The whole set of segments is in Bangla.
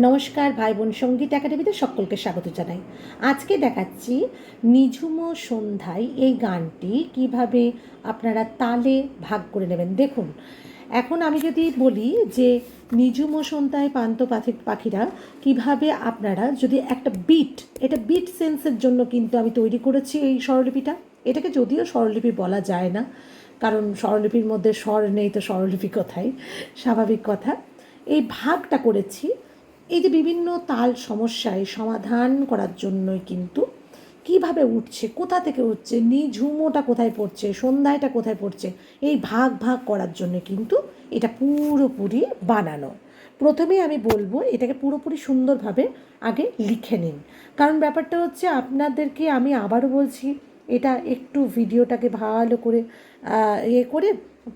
নমস্কার ভাই বোন সংগীত একাডেমিতে সকলকে স্বাগত জানাই। আজকে দেখাচ্ছি নিঝুম সন্ধ্যায় এই গানটি কীভাবে আপনারা তালে ভাগ করে নেবেন। দেখুন, এখন আমি যদি বলি যে নিঝুম সন্ধ্যায় পান্ত পাখি পাখিরা কীভাবে আপনারা যদি একটা বিট এটা বিট সেন্সের জন্য কিন্তু আমি তৈরি করেছি এই স্বরলিপিটা। এটাকে যদিও স্বরলিপি বলা যায় না, কারণ স্বরলিপির মধ্যে স্বর নেই তো স্বরলিপি কথাই স্বাভাবিক কথা। এই ভাগটা করেছি এই যে বিভিন্ন তাল সমস্যায় সমাধান করার জন্যই কিন্তু কীভাবে উঠছে, কোথা থেকে উঠছে নিঝুমোটা কোথায় পড়ছে, সন্ধ্যায়টা কোথায় পড়ছে, এই ভাগ ভাগ করার জন্য কিন্তু এটা পুরোপুরি বানানো। প্রথমেই আমি বলব এটাকে পুরোপুরি সুন্দরভাবে আগে লিখে নিন। কারণ ব্যাপারটা হচ্ছে আপনাদেরকে আমি আবারও বলছি, এটা একটু ভিডিওটাকে ভালো করে ইয়ে করে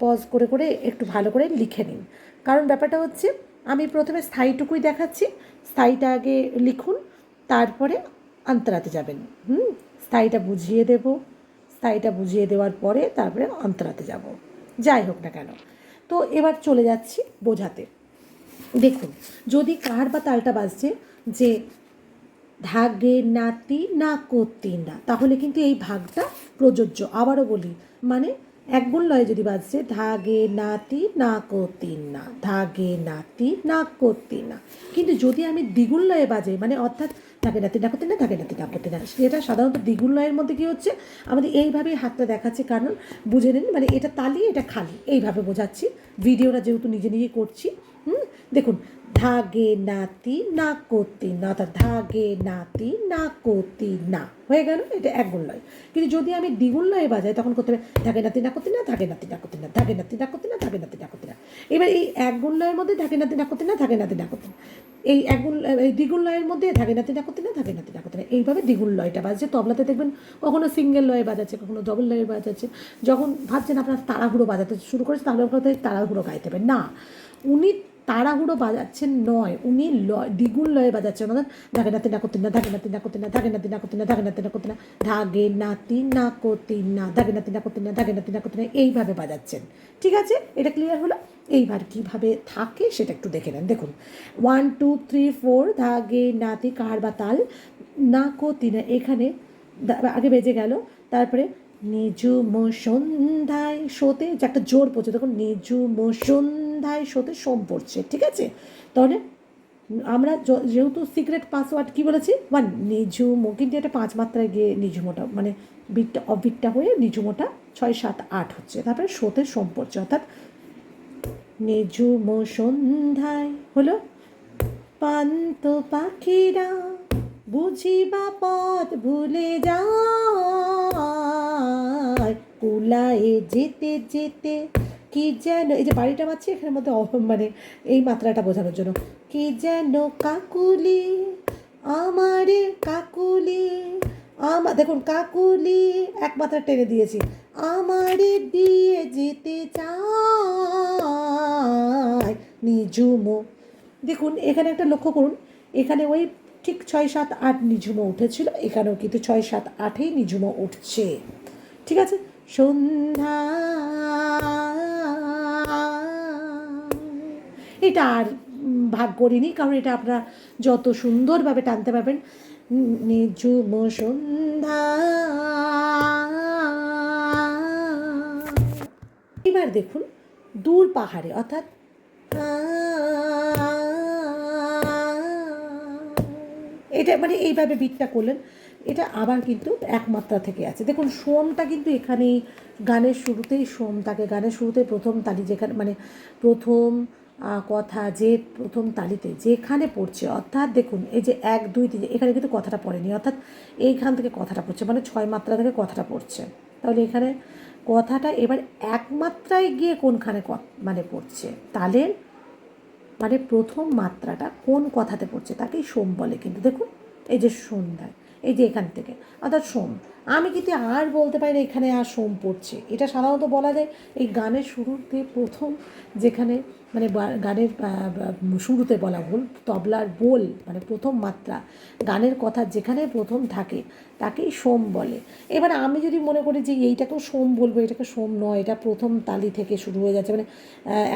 পজ করে করে একটু ভালো করে লিখে নিন। কারণ ব্যাপারটা হচ্ছে আমি প্রথমে স্থায়ীটুকুই দেখাচ্ছি। স্থায়ীটা আগে লিখুন, তারপরে অন্তরাতে যাবেন। হুম? স্থায়ীটা বুঝিয়ে দেব। স্থায়ীটা বুঝিয়ে দেওয়ার পরে তারপরে অন্তরাতে যাব। যাই হোক না কেন। তো এবার চলে যাচ্ছি বোঝাতে। দেখুন, যদি কার বা তালটা বাজছে যে ধাগে নাতি না করতি না, তাহলে কিন্তু এই ভাগটা প্রযোজ্য। আবারও বলি মানে এক গুণ লয়ে যদি বাজছে, ধাগে নাতি, না করতি না, ধাগে নাতি, না করতি না। কিন্তু যদি আমি দ্বিগুণ লয়ে বাজে মানে অর্থাৎ ধাগে নাতি, না করতে না, ধাগে নাতি, না করতে না, সেটা সাধারণত দ্বিগুণ লয়ের মধ্যে কী হচ্ছে? আমাদের এইভাবেই হাতটা দেখাচ্ছে কারণ বুঝে নিন মানে এটা তালি, এটা খালি, এইভাবে বোঝাচ্ছি। ভিডিওটা যেহেতু নিজে নিজে করছি, হুম? দেখুন ধাগে নাতি না করতি না অর্থাৎ ধাগে নাতি না করতি না হয়ে গেল এটা এক গুণ লয় কিন্তু যদি আমি দ্বিগুণ লয়ে বাজাই তখন করতে হবে ধাগে নাতি না করতি না ধাগে নাতি না করতি না ধাগে নাতি না করতি না ধাগে নাতি না করতি না এবার এই এক গুণ লয়ের মধ্যে ধাগে নাতি না করতি না ধাগে নাতি না করতি না এই এক গুণ এই দ্বিগুণ লয়ের মধ্যে ধাগে নাতি না করতি না ধাগে নাতি না করতি না এইভাবে দ্বিগুণ লয়টা বাজছে তবলাতে দেখবেন কখনো সিঙ্গেল লয়ে বাজাচ্ছে কখনো ডবল লয়ে বাজাচ্ছে যখন ভাবছেন আপনার তাড়াহুড়ো বাজাতে শুরু করেছে তাহলে আপনাদের তাড়াহুড়ো গাইতে হবে না উনি তাড়াহুড়ো বাজাচ্ছেন নয়, উনি লয়, দ্বিগুণ লয়ে বাজাচ্ছেন। অর্থাৎ ধাগে নাতি, না করতে না ধাগে নাতি, না করতে না ধাগে নাতি, না করতে না ধাগে নাতি, না করতে না ধাগে নাতি, না করতে না ধাগে নাতি, না করতে না ধাগে নাতি, না করতে না এইভাবে বাজাচ্ছেন। ঠিক আছে? এটা ক্লিয়ার হলো? এইবার কীভাবে থাকে সেটা একটু দেখে নেন। দেখুন ওয়ান টু থ্রি ফোর ধাগে নাতি, কার বা তাল, না করতি না এখানে আগে বেজে গেল, তারপরে নিজুম সন্ধ্যায় শোতে যে একটা জোর পড়ছে, দেখুন নিজুম সন্ধ্যায় শোতে সোম পড়ছে, ঠিক আছে? তাহলে আমরা যেহেতু সিক্রেট পাসওয়ার্ড কি বলেছি? ওয়ান নিজুম কিন্তু এটা পাঁচ মাত্রায় গিয়ে নিঝুমোটা মানে বিটটা, অবিটটা হয়ে নিঝুমোটা ছয়, সাত, আট হচ্ছে। তারপরে শোতে সোম পড়ছে, অর্থাৎ নিজুম সন্ধ্যায় হলো পান্ত পাখিরা বুঝিবা পথ ভুলে যায়, কুলায়ে যেতে যেতে কি যেন, এই যে বাড়িটা পাচ্ছি, এখানের মধ্যে মানে এই মাত্রাটা বোঝানোর জন্য। কি যেন কাকুলি, আমারে কাকুলি, আমা, দেখুন, কাকুলি এক মাত্রা টেনে দিয়েছি। আমারে দিয়ে যেতে চায় নিজুমো দেখুন, এখানে একটা লক্ষ্য করুন, এখানে ওই ঠিক ছয় সাত আট নিঝুমো উঠেছিল, এখানেও কিন্তু ছয় সাত আটেই নিঝুমো উঠছে। ঠিক আছে? সন্ধ্যা। এটা আর ভাগ করিনি, কারণ এটা আপনারা যত সুন্দরভাবে টানতে পারবেন নিঝুম সন্ধ্যা। এবার দেখুন, দূর পাহাড়ে, অর্থাৎ এটা মানে এইভাবে বিটটা করলেন। এটা আবার কিন্তু একমাত্রা থেকে আছে। দেখুন, সোমটা কিন্তু এখানেই গানের শুরুতেই সোম তাকে, গানের শুরুতে প্রথম তালি যেখানে মানে প্রথম কথা যে প্রথম তালিতে যেখানে পড়ছে, অর্থাৎ দেখুন, এই যে এক, দুই, তিন, এখানে কিন্তু কথাটা পড়েনি, অর্থাৎ এইখান থেকে কথাটা পড়ছে মানে ছয় মাত্রা থেকে কথাটা পড়ছে। তাহলে এখানে কথাটা এবার একমাত্রায় গিয়ে কোনখানে মানে পড়ছে? তালের মানে প্রথম মাত্রাটা কোন কথাতে পড়ছে? তাকেই সোম বলে কিন্তু। দেখুন, এই যে সন্ধ্যায় এই যে এখান থেকে। অর্থাৎ সোম আমি কিন্তু আর বলতে পারি এখানে আর সোম পড়ছে। এটা সাধারণত বলা যায় এই গানের শুরুতে প্রথম যেখানে মানে গানের শুরুতে বলা ভুল, তবলার বোল মানে প্রথম মাত্রা, গানের কথা যেখানে প্রথম থাকে তাকেই সোম বলে। এবার আমি যদি মনে করি যে এইটাকেও সোম বলব, এটাকে সোম নয়, এটা প্রথম তালি থেকে শুরু হয়ে যাচ্ছে মানে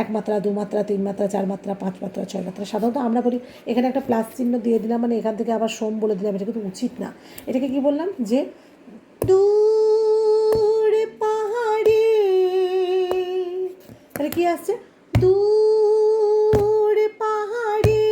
এক মাত্রা, দু মাত্রা, তিন মাত্রা, চার মাত্রা, পাঁচ মাত্রা, ছয় মাত্রা, সাধারণত আমরা বলি এখানে একটা প্লাস চিহ্ন দিয়ে দিলাম মানে এখান থেকে আবার সোম বলে দিলাম, এটা কিন্তু উচিত না। এটাকে কি বললাম যে দূর পাহাড়ে। তাহলে কি আসছে? দূর পাহাড়ে।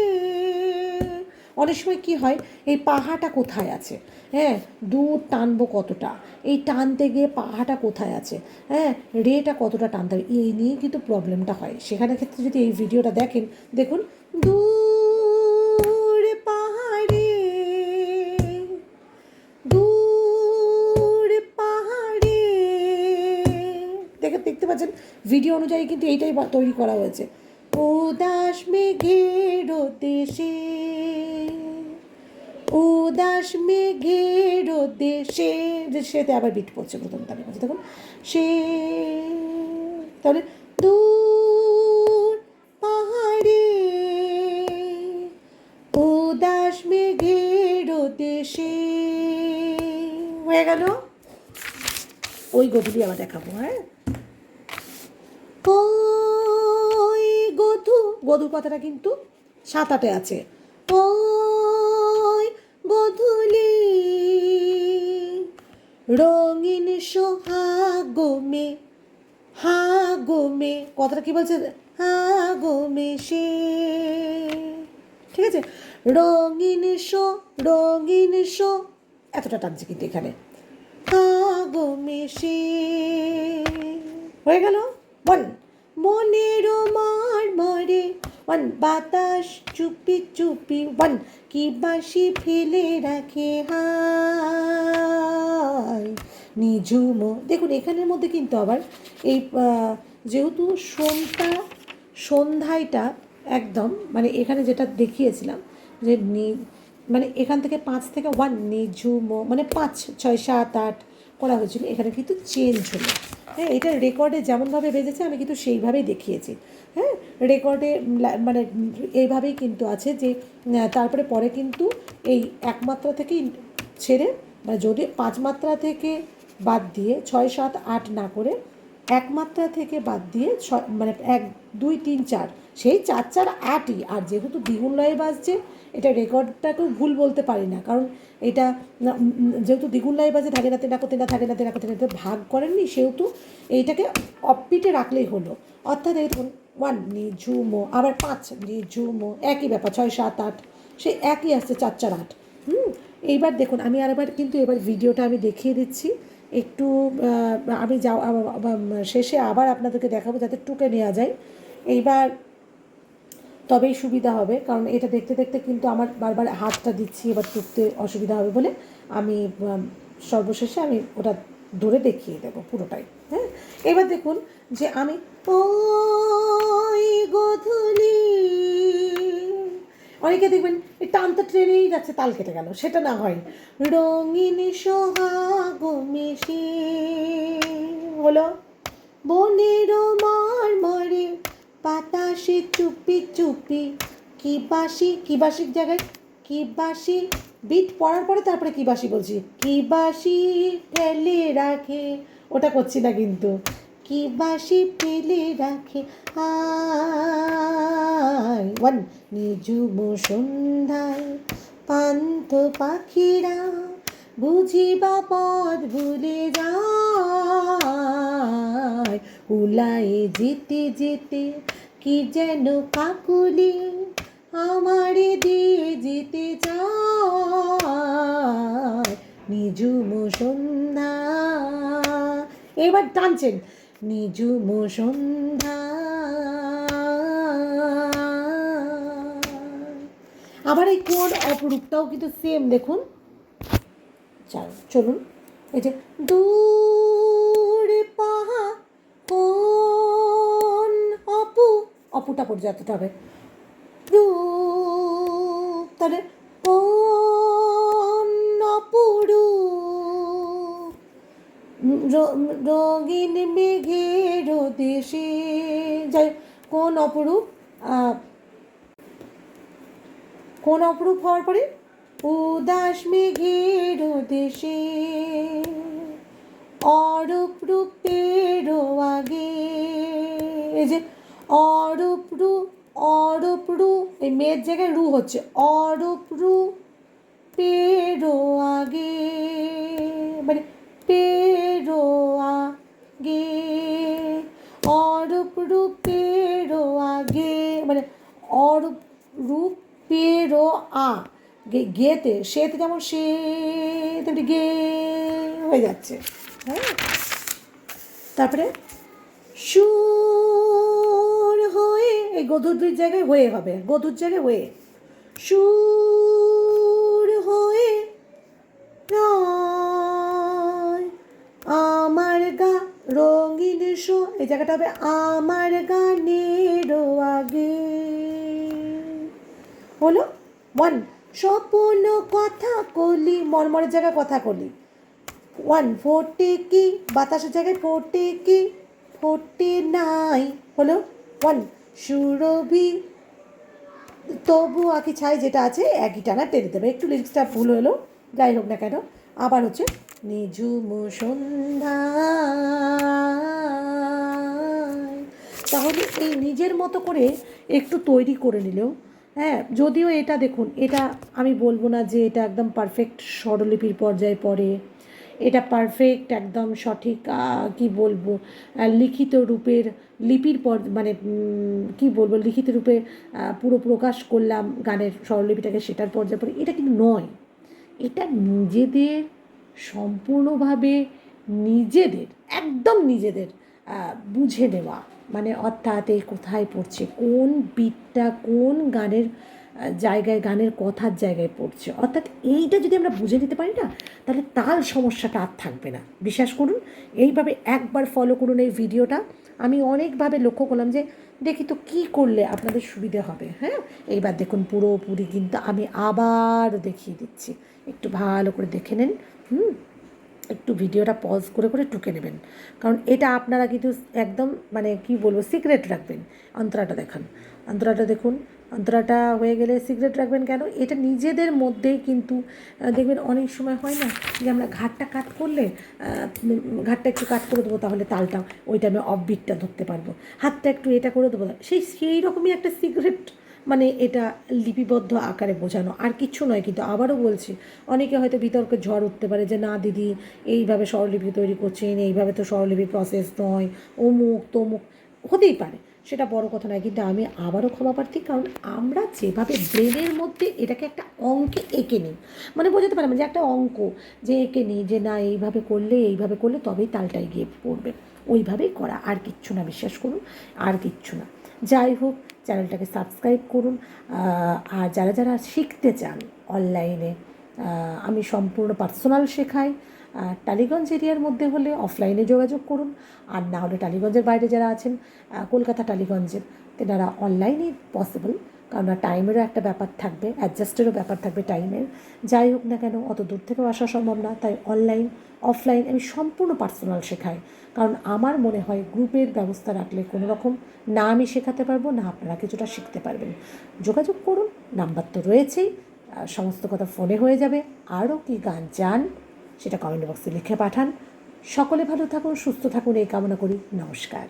অনেক সময় কি হয়, এই পাহাটা কোথায় আছে? হ্যাঁ দূর টানবো কতটা? এই টানতে গিয়ে পাহাটা কোথায় আছে? হ্যাঁ রেটা কতটা টানতে হবে? এই নিয়ে কিন্তু প্রবলেমটা হয়। সেখানে ক্ষেত্রে যদি এই ভিডিওটা দেখেন, দেখুন, দূর পাচ্ছেন ভিডিও অনুযায়ী কিন্তু এইটাই তৈরি করা হয়েছে। উদাস মেঘের দেশে উদাস মেঘের দেশে যে সেতে আবার বিট পড়ছে প্রথম তালে পড়ছে দেখুন, সে, তাহলে দূর পাহাড়ে, উদাস মেঘের দেশে হয়ে গেল। ওই গধূলি আবার দেখাবো হ্যাঁ? গধু গধু কথাটা কিন্তু সাত আটে আছে। ওই গধূলি রঙিন সোহাগমে হা গোমে কথাটা কি বলছে? হা গোমে সে। ঠিক আছে? রঙিন শো রঙিন শো এতটা টানছে কিন্তু এখানে। হা গোমে সে। হয়ে গেল? বল। মনের মার মরে। ওয়ান বাতাস চুপি চুপি। ওয়ান কি বাসি ফেলে রাখে হায় নিঝুম। দেখুন, এখানের মধ্যে কিন্তু আবার এই যেহেতু সোনটা সন্ধ্যায়টা একদম মানে এখানে যেটা দেখিয়েছিলাম যে নি মানে এখান থেকে পাঁচ থেকে ওয়ান নিঝুম। মানে পাঁচ, ছয়, সাত, আট করা হয়েছিল, এখানে কিন্তু চেঞ্জ হলো। হ্যাঁ এটা রেকর্ডে যেমনভাবে বেজেছে, আমি কিন্তু সেইভাবেই দেখিয়েছি। হ্যাঁ রেকর্ডে মানে এইভাবেই কিন্তু আছে যে তারপরে পরে কিন্তু এই একমাত্রা থেকেই ছেড়ে মানে যদি পাঁচ মাত্রা থেকে বাদ দিয়ে ছয়, সাত, আট না করে এক মাত্রা থেকে বাদ দিয়ে মানে এক, দুই, তিন, চার। সেই চার চার, আটই। আর যেহেতু দ্বিগুণ লয়ে বাজছে, এটা রেকর্ডটাকেও ভুল বলতে পারি না। কারণ এটা যেহেতু দ্বিগুণ লয়ে বাজে থাকে না তেনা করতে না থাকে না তেনা করতে না ভাগ করেননি, সেহেতু এইটাকে অপিটে রাখলেই হলো। অর্থাৎ এই ধরুন ওয়ান নিঝুমো, আবার পাঁচ, নিঝুমো, একই ব্যাপার, ছয়, সাত, আট, সেই একই আসছে চার চার, আট। হুম, এইবার দেখুন, আমি আরেকবার কিন্তু এবার ভিডিওটা আমি দেখিয়ে দিচ্ছি। একটু আমি যা শেষে আবার আপনাদেরকে দেখাবো যাতে টুকে নেওয়া যায়। এইবার তবেই সুবিধা হবে, কারণ এটা দেখতে দেখতে কিন্তু আমার বারবার হাতটা দিচ্ছি, এবার টুকতে অসুবিধা হবে বলে আমি সর্বশেষে আমি ওটা ধরে দেখিয়ে দেবো পুরোটাই হ্যাঁ? এবার দেখুন যে আমি ওই অনেকে দেখবেন, এই টানতে ট্রেনেই যাচ্ছে, তাল কেটে গেল, সেটা না হয়। রঙিন সোহাগ মিশে হলো বনের মার মরে বাতাসে চুপি চুপি, কি বাসি কি বাসির জায়গায়? কি বাসি বিট পড়ার পরে তারপরে কি বাসি বলছি? কি বাসি ফেলে রাখে? ওটা করছি না কিন্তু। কি বাসি ফেলে রাখে? আয় ওয়ান নিজুম সন্ধ্যায়, পান্থ পাখিরা, বুঝিবা পথ ভুলে যায়। উলায়ে যেতে যেতে কি যেন কাকুলি আমারে দিয়ে যেতে চায়। নিজুম সন্ধ্যা। এবার টানছেন। নিজুম সন্ধ্যা আবার এই কোন অপরূপটাও কিন্তু সেম দেখুন। চল চলুন। এই যে, দূরে পাহা কোন অপু অপুটা পর্যায়ে হবে তাহলে রঙিন মেঘের দেশে যাই কোন অপরূপ কোন অপরূপ হওয়ার পরে? উদাস মেঘের দেশে অরূপ রূপের আগে। এই যে, অরূপ রূ অরূপ রূ, এই মেয়ের জায়গায় রু হচ্ছে। অরূপ রূ পেরো আগে। মানে পেরো আগে, অরূপ রূপেরও আগে মানে অরূপ রূপেরও আ, গে, গেতে, সেতে যেমন সে, তেমনি গে হয়ে যাচ্ছে। হ্যাঁ তারপরে সুর হয়ে, এই গধুর জায়গায় হয়ে হবে, গধুর জায়গায় হয়ে। সুর হয়ে নয় আমার গা রঙিন শো, এই জায়গাটা হবে আমার গানের আগে। হলো? ওয়ান স্বপ্ন কথা কলি মর্মরের জায়গায় কথা কলি। ওয়ান ফোর্টি কি? বাতাসের জায়গায় ফোর্টি কি? ফোর্টি নাই। হলো? ওয়ান সুরভি, তবু আঁকি ছাই যেটা আছে, একই টানা টেনে দেবে। একটু লিরিক্সটা ভুল হলো, যাই হোক না কেন। আবার হচ্ছে নিঝুম সন্ধ্যা তাহলে এই নিজের মতো করে একটু তৈরি করে নিলেও হ্যাঁ যদিও এটা দেখুন, এটা আমি বলব না যে এটা একদম পারফেক্ট স্বরলিপির পর্যায়ে পড়ে। এটা পারফেক্ট একদম সঠিক কি বলব লিখিত রূপের লিপির পর মানে কি বলব, লিখিত রূপে পুরো প্রকাশ করলাম গানের স্বরলিপিটাকে সেটার পর্যায়ে পড়ে। এটা কিন্তু নয়। এটা নিজেদের সম্পূর্ণভাবে নিজেদের, একদম নিজেদের বুঝে নেওয়া। মানে অর্থাৎ এই কোথায় পড়ছে, কোন বিটটা কোন গানের জায়গায়, গানের কথার জায়গায় পড়ছে। অর্থাৎ এইটা যদি আমরা বুঝে নিতে পারি না, তাহলে তাল সমস্যাটা আর থাকবে না। বিশ্বাস করুন, এইভাবে একবার ফলো করুন এই ভিডিওটা। আমি অনেকভাবে লক্ষ্য করলাম যে, দেখি তো কী করলে আপনাদের সুবিধে হবে হ্যাঁ? এইবার দেখুন পুরোপুরি কিন্তু আমি আবার দেখিয়ে দিচ্ছি। একটু ভালো করে দেখে নেন। হুম, একটু ভিডিওটা পজ করে করে টুকে নেবেন। কারণ এটা আপনারা কিন্তু একদম মানে কি বলব সিক্রেট রাখবেন। অন্তরাটা দেখান। অন্তরাটা দেখুন। অন্তরাটা হয়ে গেলে সিক্রেট রাখবেন কেন? এটা নিজেদের মধ্যেই কিন্তু দেখবেন অনেক সময় হয় না যে আমরা ঘাটটা কাট করলে ঘাটটা একটু কাট করে দেবো তাহলে তালটা ওই টাইমে অফবিটটা ধরতে পারব। হাতটা একটু এটা করে দেবো। সেই সেই রকমই একটা সিক্রেট মানে এটা লিপিবদ্ধ আকারে বোঝানো। আর কিচ্ছু নয় কিন্তু আবারও বলছি, অনেকে হয়তো বিতর্কে ঝড় উঠতে পারে যে, না দিদি, এইভাবে স্বরলিপি তৈরি করছেন এইভাবে তো স্বরলিপি প্রসেস নয়, অমুক, তমুক। হতেই পারে, সেটা বড় কথা নয়, কিন্তু আমি আবারও ক্ষমা প্রার্থী, কারণ আমরা যেভাবে ব্রেনের মধ্যে এটাকে একটা অঙ্কে এঁকে নিই মানে বোঝাতে পারলাম যে একটা অঙ্ক যে এঁকে নিই যে, না, এইভাবে করলে এইভাবে করলে তবেই তালটাই গিয়ে পড়বে। ওইভাবেই করা, আর কিচ্ছু না, বিশ্বাস করুন, আর কিচ্ছু না। যাই হোক চ্যানেলটাকে সাবস্ক্রাইব করুন আর যারা যারা শিখতে চান অনলাইনে আমি সম্পূর্ণ পার্সোনাল শেখাই টালিগঞ্জ এরিয়ার মধ্যে হলে অফলাইনে যোগাযোগ করুন, আর না হলে টালিগঞ্জের বাইরে যারা আছেন কলকাতা টালিগঞ্জের, তেনারা অনলাইনে পসিবল কারণ টাইমেরও একটা ব্যাপার থাকবে অ্যাডজাস্টেরও ব্যাপার থাকবে টাইমের যাই হোক না কেন, অত দূর থেকেও আসা সম্ভব না, তাই অনলাইন অফলাইন আমি সম্পূর্ণ পার্সোনাল শেখাই। কারণ আমার মনে হয় গ্রুপের ব্যবস্থা রাখলে কোনো রকম না আমি শেখাতে পারব, না আপনারা কিছুটা শিখতে পারবেন। যোগাযোগ করুন নাম্বার তো রয়েছেই সমস্ত কথা ফোনে হয়ে যাবে। আরও কি গান চান, সেটা কমেন্ট বক্সে লিখে পাঠান। সকলে ভালো থাকুন, সুস্থ থাকুন, এই কামনা করি, নমস্কার।